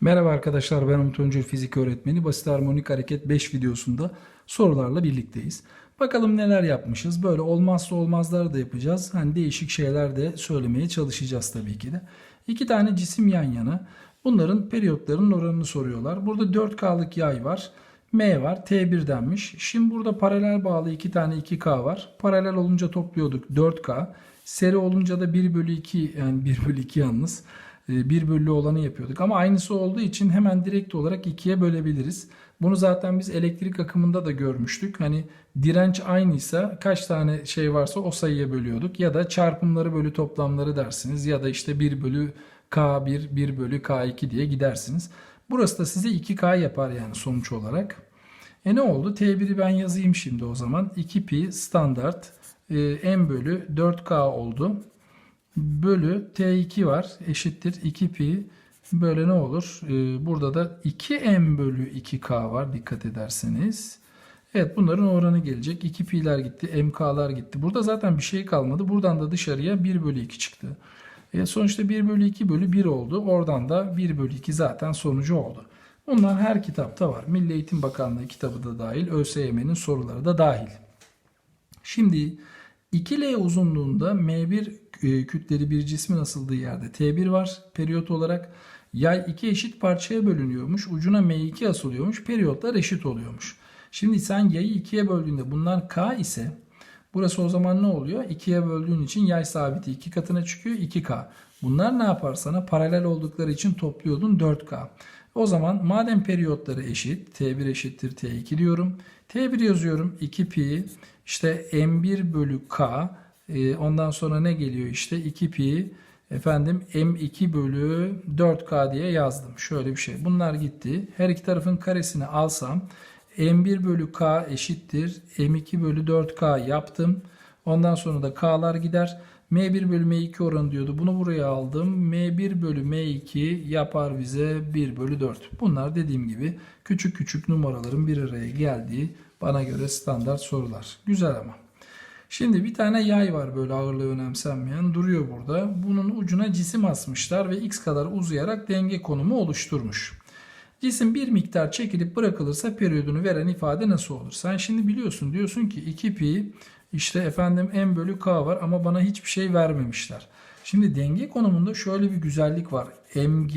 Merhaba arkadaşlar ben Umut Öncül Fizik Öğretmeni. Basit Harmonik Hareket 5 videosunda sorularla birlikteyiz. Bakalım neler yapmışız. Böyle olmazsa olmazları da yapacağız. Hani değişik şeyler de söylemeye çalışacağız tabii ki de. İki tane cisim yan yana. Bunların periyotlarının oranını soruyorlar. Burada 4K'lık yay var. M var. T1 denmiş. Şimdi burada paralel bağlı iki tane 2K var. Paralel olunca topluyorduk 4K. Seri olunca da 1 bölü 2 yani 1 bölü 2 yalnız. 1 bölü olanı yapıyorduk. Ama aynısı olduğu için hemen direkt olarak ikiye bölebiliriz. Bunu zaten biz elektrik akımında da görmüştük. Hani direnç aynıysa kaç tane şey varsa o sayıya bölüyorduk. Ya da çarpımları bölü toplamları dersiniz. Ya da işte 1 bölü K1, 1 bölü K2 diye gidersiniz. Burası da size 2K yapar yani sonuç olarak. E ne oldu? T1'i ben yazayım şimdi o zaman. 2pi standart e, m bölü 4K oldu bölü t2 var eşittir 2pi böyle ne olur? Ee, burada da 2m bölü 2k var dikkat ederseniz. Evet bunların oranı gelecek. 2 pi'ler gitti, mk'lar gitti. Burada zaten bir şey kalmadı. Buradan da dışarıya 1 bölü 2 çıktı. E sonuçta 1 bölü 2 bölü 1 oldu. Oradan da 1 bölü 2 zaten sonucu oldu. Bunlar her kitapta var. Milli Eğitim Bakanlığı kitabı da dahil. ÖSYM'nin soruları da dahil. Şimdi 2L uzunluğunda M1 e, kütleli bir cismin asıldığı yerde T1 var periyot olarak. Yay iki eşit parçaya bölünüyormuş. Ucuna M2 asılıyormuş. Periyotlar eşit oluyormuş. Şimdi sen yayı ikiye böldüğünde bunlar K ise burası o zaman ne oluyor? 2'ye böldüğün için yay sabiti 2 katına çıkıyor 2K. Bunlar ne yapar sana? Paralel oldukları için topluyordun 4K. O zaman madem periyotları eşit T1 eşittir T2 diyorum. T1 yazıyorum 2 pi işte M1 bölü K e, ondan sonra ne geliyor işte 2 pi efendim M2 bölü 4K diye yazdım. Şöyle bir şey. Bunlar gitti. Her iki tarafın karesini alsam M1 bölü K eşittir M2 bölü 4K yaptım. Ondan sonra da K'lar gider. M1 bölü M2 oranı diyordu. Bunu buraya aldım. M1 bölü M2 yapar bize 1 bölü 4. Bunlar dediğim gibi küçük küçük numaraların bir araya geldiği bana göre standart sorular. Güzel ama. Şimdi bir tane yay var böyle ağırlığı önemsenmeyen duruyor burada. Bunun ucuna cisim asmışlar ve x kadar uzayarak denge konumu oluşturmuş. Cisim bir miktar çekilip bırakılırsa periyodunu veren ifade nasıl olur? Sen şimdi biliyorsun diyorsun ki 2 pi işte efendim m bölü k var ama bana hiçbir şey vermemişler. Şimdi denge konumunda şöyle bir güzellik var. mg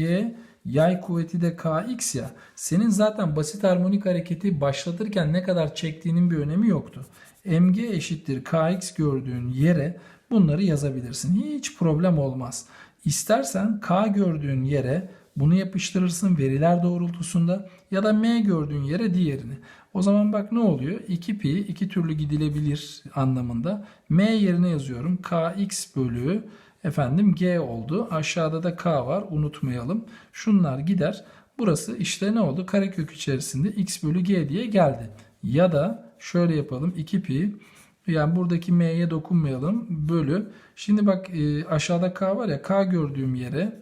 yay kuvveti de kx ya. Senin zaten basit harmonik hareketi başlatırken ne kadar çektiğinin bir önemi yoktu. mg eşittir kx gördüğün yere bunları yazabilirsin. Hiç problem olmaz. İstersen k gördüğün yere bunu yapıştırırsın veriler doğrultusunda ya da m gördüğün yere diğerini. O zaman bak ne oluyor? 2 pi iki türlü gidilebilir anlamında. m yerine yazıyorum. kx bölü efendim g oldu. Aşağıda da k var unutmayalım. Şunlar gider. Burası işte ne oldu? Karekök içerisinde x bölü g diye geldi. Ya da şöyle yapalım. 2 pi yani buradaki m'ye dokunmayalım. Bölü. Şimdi bak e, aşağıda k var ya k gördüğüm yere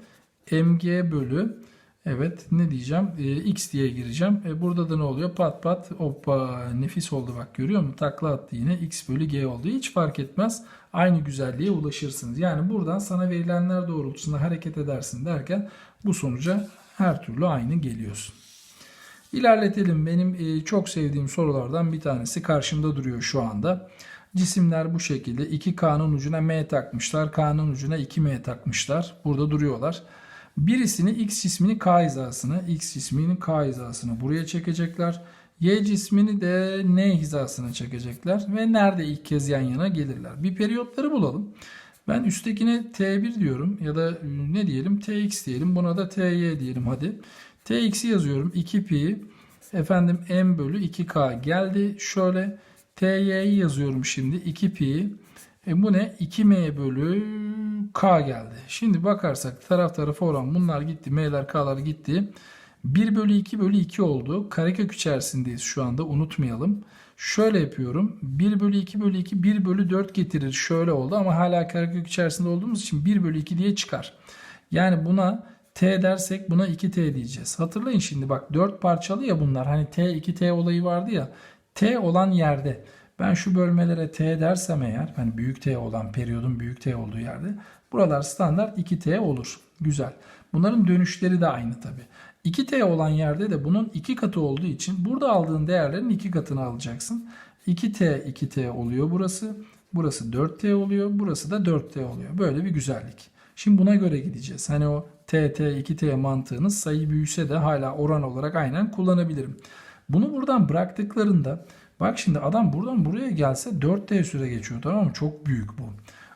mg bölü evet ne diyeceğim e, x diye gireceğim. E, burada da ne oluyor? Pat pat hoppa nefis oldu bak görüyor musun? Takla attı yine x bölü g oldu. Hiç fark etmez. Aynı güzelliğe ulaşırsınız. Yani buradan sana verilenler doğrultusunda hareket edersin derken bu sonuca her türlü aynı geliyorsun. İlerletelim. Benim e, çok sevdiğim sorulardan bir tanesi karşımda duruyor şu anda. Cisimler bu şekilde 2K'nın ucuna M takmışlar. K'nın ucuna 2M takmışlar. Burada duruyorlar. Birisini X cismini K hizasına, X cismini K hizasına buraya çekecekler. Y cismini de N hizasına çekecekler ve nerede ilk kez yan yana gelirler. Bir periyotları bulalım. Ben üsttekine T1 diyorum ya da ne diyelim Tx diyelim. Buna da Ty diyelim hadi. Tx'i yazıyorum 2 pi efendim m bölü 2k geldi. Şöyle Ty'yi yazıyorum şimdi 2 pi. E bu ne? 2m bölü k geldi. Şimdi bakarsak taraf tarafa oran bunlar gitti. M'ler k'lar gitti. 1 bölü 2 bölü 2 oldu. Karekök içerisindeyiz şu anda unutmayalım. Şöyle yapıyorum. 1 bölü 2 bölü 2 1 bölü 4 getirir. Şöyle oldu ama hala karekök içerisinde olduğumuz için 1 bölü 2 diye çıkar. Yani buna t dersek buna 2t diyeceğiz. Hatırlayın şimdi bak 4 parçalı ya bunlar. Hani t 2t olayı vardı ya. T olan yerde ben şu bölmelere t dersem eğer hani büyük t olan periyodun büyük t olduğu yerde buralar standart 2t olur. Güzel. Bunların dönüşleri de aynı tabi. 2t olan yerde de bunun 2 katı olduğu için burada aldığın değerlerin 2 katını alacaksın. 2t 2t oluyor burası. Burası 4t oluyor. Burası da 4t oluyor. Böyle bir güzellik. Şimdi buna göre gideceğiz. Hani o tt 2t mantığını sayı büyüse de hala oran olarak aynen kullanabilirim. Bunu buradan bıraktıklarında bak şimdi adam buradan buraya gelse 4t süre geçiyor tamam mı? Çok büyük bu.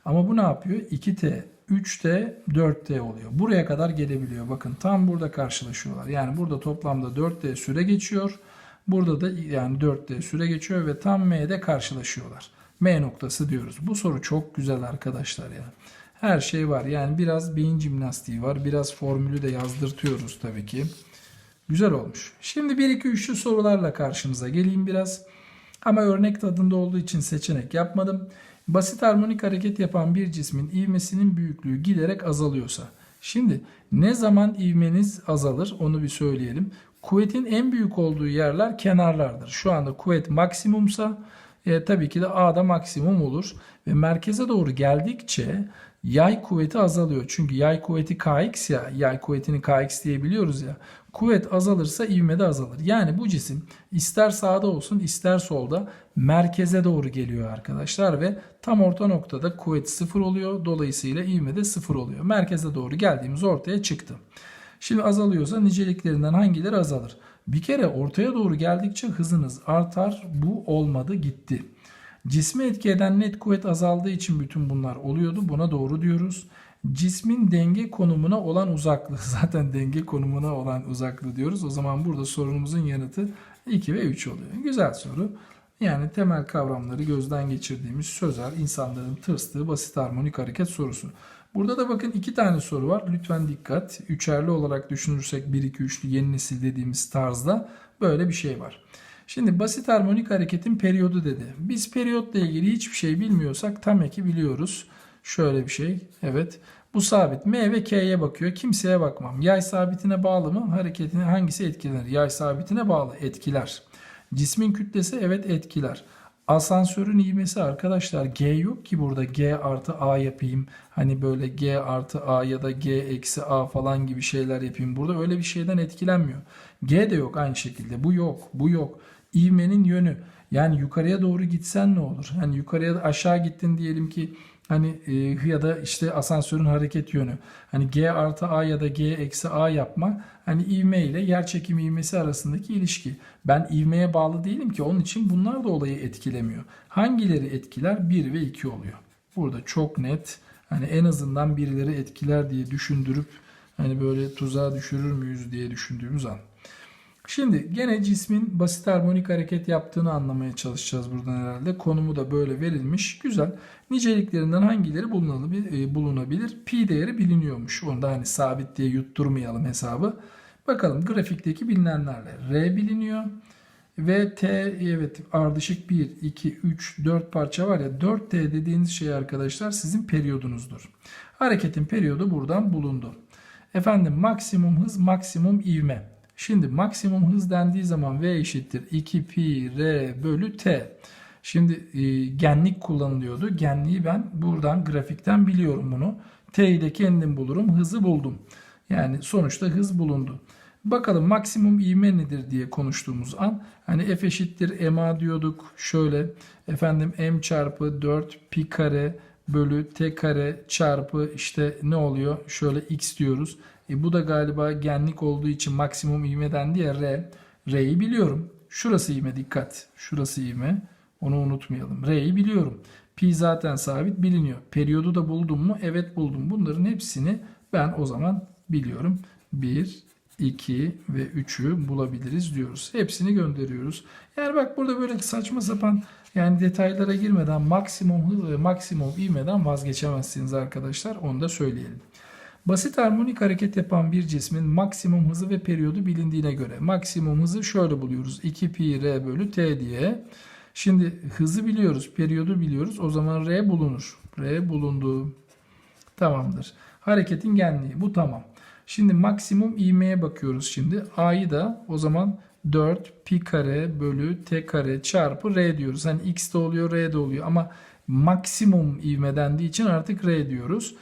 Ama bu ne yapıyor? 2t 3t 4t oluyor. Buraya kadar gelebiliyor. Bakın tam burada karşılaşıyorlar. Yani burada toplamda 4t süre geçiyor. Burada da yani 4t süre geçiyor ve tam m'de karşılaşıyorlar. M noktası diyoruz. Bu soru çok güzel arkadaşlar ya. Her şey var. Yani biraz beyin jimnastiği var. Biraz formülü de yazdırtıyoruz tabii ki. Güzel olmuş. Şimdi 1 2 3'lü sorularla karşınıza geleyim biraz. Ama örnek tadında olduğu için seçenek yapmadım. Basit harmonik hareket yapan bir cismin ivmesinin büyüklüğü giderek azalıyorsa. Şimdi ne zaman ivmeniz azalır onu bir söyleyelim. Kuvvetin en büyük olduğu yerler kenarlardır. Şu anda kuvvet maksimumsa e, tabii ki de A'da maksimum olur. Ve merkeze doğru geldikçe yay kuvveti azalıyor. Çünkü yay kuvveti Kx ya, yay kuvvetini Kx diyebiliyoruz ya. Kuvvet azalırsa ivme de azalır. Yani bu cisim ister sağda olsun ister solda merkeze doğru geliyor arkadaşlar ve tam orta noktada kuvvet sıfır oluyor. Dolayısıyla ivme de sıfır oluyor. Merkeze doğru geldiğimiz ortaya çıktı. Şimdi azalıyorsa niceliklerinden hangileri azalır? Bir kere ortaya doğru geldikçe hızınız artar. Bu olmadı gitti. Cismi etki eden net kuvvet azaldığı için bütün bunlar oluyordu. Buna doğru diyoruz. Cismin denge konumuna olan uzaklığı. Zaten denge konumuna olan uzaklığı diyoruz. O zaman burada sorunumuzun yanıtı 2 ve 3 oluyor. Güzel soru. Yani temel kavramları gözden geçirdiğimiz sözel insanların tırstığı basit harmonik hareket sorusu. Burada da bakın iki tane soru var. Lütfen dikkat. Üçerli olarak düşünürsek 1 2 3'lü yeni nesil dediğimiz tarzda böyle bir şey var. Şimdi basit harmonik hareketin periyodu dedi. Biz periyotla ilgili hiçbir şey bilmiyorsak tam eki biliyoruz. Şöyle bir şey. Evet. Bu sabit. M ve K'ye bakıyor. Kimseye bakmam. Yay sabitine bağlı mı? Hareketini hangisi etkiler? Yay sabitine bağlı. Etkiler. Cismin kütlesi evet etkiler. Asansörün ivmesi arkadaşlar G yok ki burada G artı A yapayım. Hani böyle G artı A ya da G eksi A falan gibi şeyler yapayım. Burada öyle bir şeyden etkilenmiyor. G de yok aynı şekilde. Bu yok. Bu yok. İvmenin yönü. Yani yukarıya doğru gitsen ne olur? Hani yukarıya aşağı gittin diyelim ki hani e, ya da işte asansörün hareket yönü. Hani G artı A ya da G eksi A yapma hani ivme ile yer çekimi ivmesi arasındaki ilişki. Ben ivmeye bağlı değilim ki onun için bunlar da olayı etkilemiyor. Hangileri etkiler? 1 ve 2 oluyor. Burada çok net hani en azından birileri etkiler diye düşündürüp hani böyle tuzağa düşürür müyüz diye düşündüğümüz an. Şimdi gene cismin basit harmonik hareket yaptığını anlamaya çalışacağız buradan herhalde. Konumu da böyle verilmiş. Güzel. Niceliklerinden hangileri bulunabilir? bulunabilir? Pi değeri biliniyormuş. Onu da hani sabit diye yutturmayalım hesabı. Bakalım grafikteki bilinenlerle. R biliniyor. Ve T evet ardışık 1, 2, 3, 4 parça var ya 4T dediğiniz şey arkadaşlar sizin periyodunuzdur. Hareketin periyodu buradan bulundu. Efendim maksimum hız maksimum ivme. Şimdi maksimum hız dendiği zaman V eşittir 2 pi r bölü t. Şimdi e, genlik kullanılıyordu. Genliği ben buradan grafikten biliyorum bunu. T'yi de kendim bulurum. Hızı buldum. Yani sonuçta hız bulundu. Bakalım maksimum ivme nedir diye konuştuğumuz an hani f eşittir ma diyorduk. Şöyle efendim m çarpı 4 pi kare bölü t kare çarpı işte ne oluyor? Şöyle x diyoruz. E bu da galiba genlik olduğu için maksimum ivme dendi ya R. R'yi biliyorum. Şurası ivme dikkat. Şurası ivme. Onu unutmayalım. R'yi biliyorum. Pi zaten sabit biliniyor. Periyodu da buldum mu? Evet buldum. Bunların hepsini ben o zaman biliyorum. 1, 2 ve 3'ü bulabiliriz diyoruz. Hepsini gönderiyoruz. Yani bak burada böyle saçma sapan yani detaylara girmeden maksimum hız ve maksimum ivmeden vazgeçemezsiniz arkadaşlar. Onu da söyleyelim. Basit harmonik hareket yapan bir cismin maksimum hızı ve periyodu bilindiğine göre maksimum hızı şöyle buluyoruz. 2 pi r bölü t diye. Şimdi hızı biliyoruz, periyodu biliyoruz. O zaman r bulunur. R bulundu. Tamamdır. Hareketin genliği bu tamam. Şimdi maksimum ivmeye bakıyoruz şimdi. A'yı da o zaman 4 pi kare bölü t kare çarpı r diyoruz. Hani x de oluyor r de oluyor ama maksimum ivme dendiği için artık r diyoruz.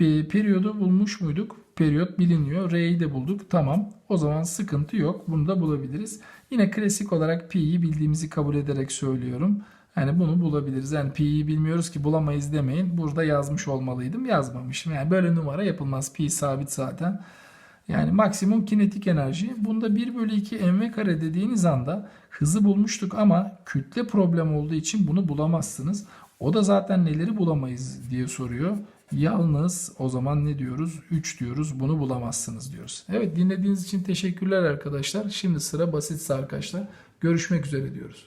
Bir periyodu bulmuş muyduk? periyot biliniyor. R'yi de bulduk. Tamam. O zaman sıkıntı yok. Bunu da bulabiliriz. Yine klasik olarak pi'yi bildiğimizi kabul ederek söylüyorum. Yani bunu bulabiliriz. Yani pi'yi bilmiyoruz ki bulamayız demeyin. Burada yazmış olmalıydım. Yazmamışım. Yani böyle numara yapılmaz. Pi sabit zaten. Yani maksimum kinetik enerji. Bunda 1 bölü 2 mv kare dediğiniz anda hızı bulmuştuk ama kütle problem olduğu için bunu bulamazsınız. O da zaten neleri bulamayız diye soruyor. Yalnız o zaman ne diyoruz? 3 diyoruz. Bunu bulamazsınız diyoruz. Evet dinlediğiniz için teşekkürler arkadaşlar. Şimdi sıra basitse arkadaşlar. Görüşmek üzere diyoruz.